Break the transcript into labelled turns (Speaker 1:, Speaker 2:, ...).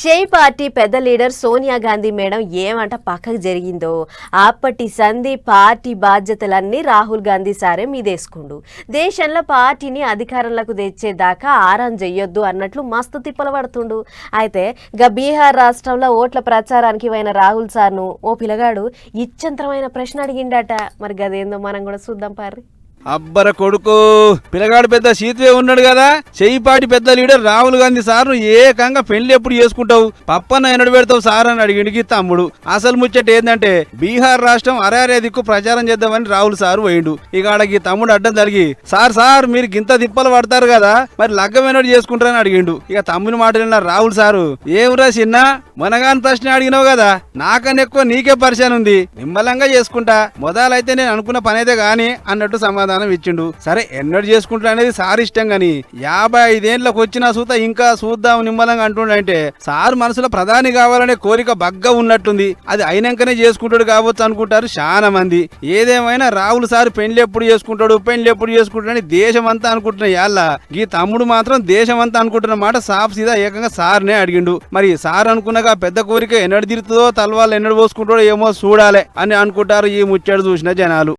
Speaker 1: షే పార్టీ పెద్ద leader Sonia Gandhi madam ఏమంట పక్కకు జరిగిందో? అప్పటి సంధి పార్టీ బాధ్యతలన్నీ రాహుల్ గాంధీ సారే మీదేసుకుండు. దేశంలో పార్టీని అధికారంలోకి తెచ్చేదాకా ఆరాం చెయ్యొద్దు అన్నట్లు మస్తు తిప్పలు పడుతుండు అయితే గా బీహార్ రాష్ట్రంలో ఓట్ల ప్రచారానికి పోయిన రాహుల్ సార్ను ఓ పిల్లగాడు ఇచ్చంతరమైన ప్రశ్న అడిగిండట. మరి గదేందో మనం కూడా చూద్దాం పారి
Speaker 2: అబ్బర కొడుకు పిల్లగాడు పెద్ద సీతువే ఉన్నాడు కదా? చెయ్యిపాటి పెద్ద లీడర్ రాహుల్ గాంధీ సార్ ఏకంగా పెళ్ళి ఎప్పుడు చేసుకుంటావు? పప్పన్న ఎన్నడు పెడతావు సార్ అని అడిగిడికి తమ్ముడు. అసలు ముచ్చట ఏంటంటే బీహార్ రాష్ట్రం అరారే దిక్కు ప్రచారం చేద్దామని రాహుల్ సార్ పోయిండు. ఇక ఆడకి తమ్ముడు అడ్డం తలిగి సార్ సార్ మీరు గింత తిప్పలు పడతారు కదా? మరి లగ్గమైనడు చేసుకుంటారని అడిగిండు. ఇక తమ్ముని మాట విన్న రాహుల్ సారు ఏమిరా చిన్న మనగాని ప్రశ్న అడిగినావు కదా? నాకన్నా ఎక్కువ నీకే పరిచయం ఉంది. నిమ్మలంగా చేసుకుంటా. మొదలైతే నేను అనుకున్న పని అయితే గాని అన్నట్టు సమాధానం ఇచ్చిండు. సరే ఎన్నడు చేసుకుంటా అనేది సార్ ఇష్టం గాని యాభై ఐదేళ్ళకు వచ్చిన సూత ఇంకా చూద్దాం నిమ్మలంగా అంటుండంటే సార్ మనసులో ప్రధాని కావాలనే కోరిక బగ్గా ఉన్నట్టుంది. అది అయినాకనే చేసుకుంటాడు కావచ్చు అనుకుంటారు చాలా మంది. ఏదేమైనా రాహుల్ సార్ పెళ్ళి ఎప్పుడు చేసుకుంటాడు పెళ్ళి ఎప్పుడు చేసుకుంటాడు అని దేశం అంతా అనుకుంటున్న యాళ్ళ ఈ తమ్ముడు మాత్రం దేశం అంతా అనుకుంటున్న మాట సాఫ్ సీదా ఏకంగా సార్నే అడిగిండు. మరి సార్ అనుకున్నగా పెద్ద కోరిక ఎన్నడు తిరుగుతుందో తలవాళ్ళు ఎన్నడు పోసుకుంటాడో ఏమో చూడాలి అని అనుకుంటారు ఈ ముచ్చడు చూసిన జనాలు.